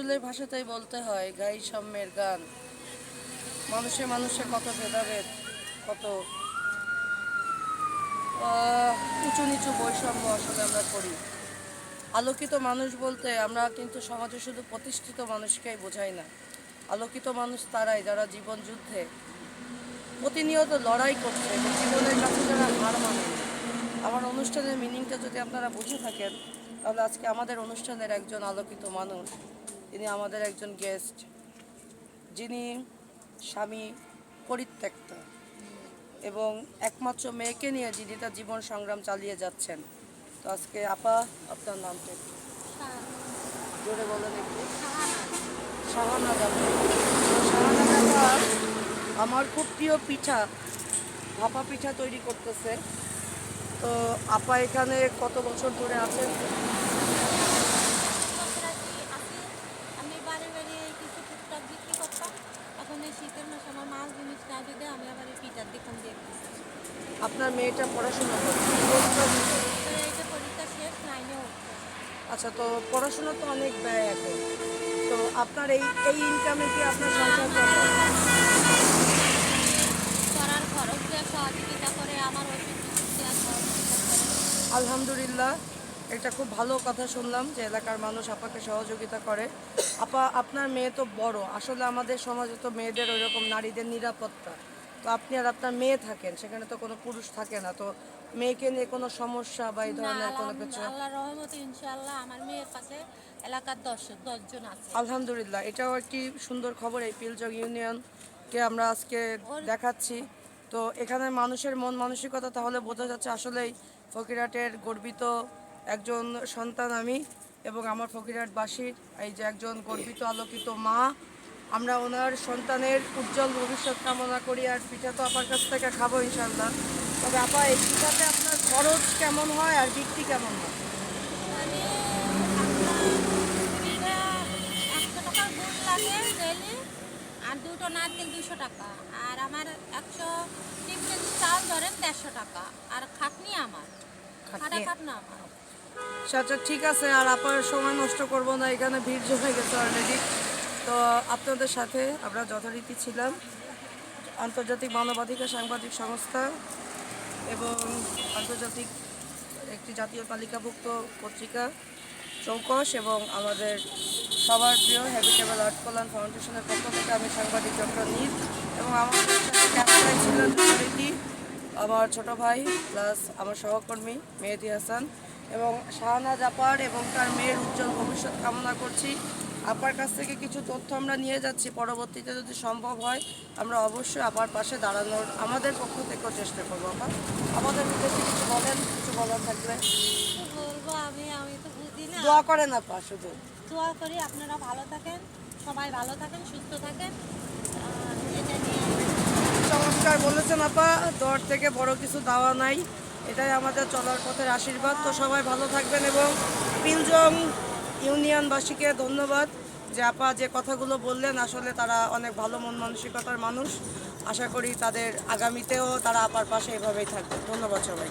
নজরুলের ভাষাতেই বলতে হয়, গাই সাম্যের গান। মানুষে মানুষে কত ভেদাভেদ, কত উঁচু নিচু বৈষম্য আসলে আমরা করি। আলোকিত মানুষ বলতে আমরা কিন্তু সমাজে শুধু প্রতিষ্ঠিত মানুষকেই বোঝাই না। আলোকিত মানুষ তারাই যারা জীবন যুদ্ধে প্রতিনিয়ত লড়াই করছে এবং জীবনের কাছে যারা হার মানে। আমার অনুষ্ঠানের মিনিংটা যদি আপনারা বুঝে থাকেন, তাহলে আজকে আমাদের অনুষ্ঠানের একজন আলোকিত মানুষ তিনি আমাদের একজন গেস্ট যিনি স্বামী পরিত্যক্ত এবং একমাত্র মেয়েকে নিয়ে যিনি তার জীবন সংগ্রাম চালিয়ে যাচ্ছেন। তো আজকে আপা, আপনার নামটা একটু? জোরে বলেন একটু। শাহানা যাবা আমার খুব প্রিয় পিঠা, ভাপা পিঠা তৈরি করতেছে। তো আপা এখানে কত বছর ধরে আছেন আমি বাড়ি বাড়ি কিছু টুকটাক বিক্রি করতাম এখন এই শীতের মাসে আমার মাছ জিনিস না দিতে আমি আবার এই পিঠার দোকান দিয়ে দিচ্ছি আপনার মেয়েটা পড়াশোনা করছে। আচ্ছা তো পড়াশোনা তো অনেক ব্যয় এখন। তো আপনার এই এই ইনকামে কি আপনার সংসার করার খরচ সহযোগিতা করে আমার আলহামদুলিল্লাহ এটা খুব ভালো কথা শুনলাম যে এলাকার মানুষ আপাকে সহযোগিতা করে। আপা আপনার মেয়ে তো বড় আসলে আমাদের সমাজে তো মেয়েদের ওই রকম নারীদের নিরাপত্তা। তো আপনি আর আপনার মেয়ে থাকেন সেখানে তো কোনো পুরুষ থাকে না তো মেয়েকে নিয়ে কোনো সমস্যা বা এই ধরনের কোনো কিছু? রহমতে ইনশাআল্লাহ আমার মেয়ের পাশে এলাকার দশ দশজন আছে। আলহামদুলিল্লাহ এটাও একটি সুন্দর খবর এই পিলচক ইউনিয়নকে আমরা আজকে দেখাচ্ছি। তো এখানে মানুষের মন মানসিকতা তাহলে বোঝা যাচ্ছে আসলেই ফকিরহাটের গর্বিত একজন সন্তান আমি এবং আমার ফকিরহাটবাসীর এই যে একজন গর্বিত আলোকিত মা আমরা ওনার সন্তানের উজ্জ্বল ভবিষ্যৎ কামনা করি আর পিঠা তো আপার কাছ থেকে খাব ইনশাল্লাহ তবে আপা এই পিঠাতে আপনার খরচ কেমন হয় আর বিক্রি কেমন হয়? মানে আর দুটো নারকেল দুশো টাকা আর আমার একশো কেজি চাল ধরেন দেড়শো টাকা আর খাটনি আমার খাটা খাটনি- খাটনা আমার। আচ্ছা আচ্ছা ঠিক আছে আর আপনার সময় নষ্ট করব না এখানে ভিড় জমে গেছে অলরেডি তো আপনাদের সাথে আমরা যথারীতি ছিলাম। আন্তর্জাতিক মানবাধিকার সাংবাদিক সংস্থা এবং আন্তর্জাতিক একটি জাতীয় তালিকাভুক্ত পত্রিকা চৌকস এবং আমাদের সবার প্রিয় হ্যাবিটেবল আর্ট কল্যাণ ফাউন্ডেশনের পক্ষ থেকে আমি সাংবাদিক ডক্টর নীল এবং আমাদের সাথে ক্যামেরায় ছিলেন যথারীতি আমার ছোট ভাই প্লাস আমার সহকর্মী মেহেদি হাসান এবং শাহানাজ জাপার এবং তার মেয়ের উজ্জ্বল ভবিষ্যৎ কামনা করছি। আপার কাছ থেকে কিছু তথ্য আমরা নিয়ে যাচ্ছি। পরবর্তীতে যদি সম্ভব হয় আমরা অবশ্যই আপার পাশে দাঁড়ানোর আমাদের পক্ষ থেকেও চেষ্টা করব। আপা আমাদের উদ্দেশ্যে কিছু বলেন কিছু বলার থাকলে। তো বলব আমি? আমি তো বুঝি না। দোয়া করেন আপা শুধু। দোয়া করি আপনারা ভালো থাকেন সবাই ভালো থাকেন সুস্থ থাকেন। এটা নিয়ে চমৎকার বলেছেন আপা দর থেকে বড় কিছু দাওয়া নাই। এটাই আমাদের চলার পথের আশীর্বাদ। তো সবাই ভালো থাকবেন এবং পিলজং ইউনিয়নবাসীকে ধন্যবাদ। যে আপা যে কথাগুলো বললেন, আসলে তারা অনেক ভালো মন মানসিকতার মানুষ। আশা করি তাদের আগামীতেও তারা আপার পাশে এভাবেই থাকবে। ধন্যবাদ সবাই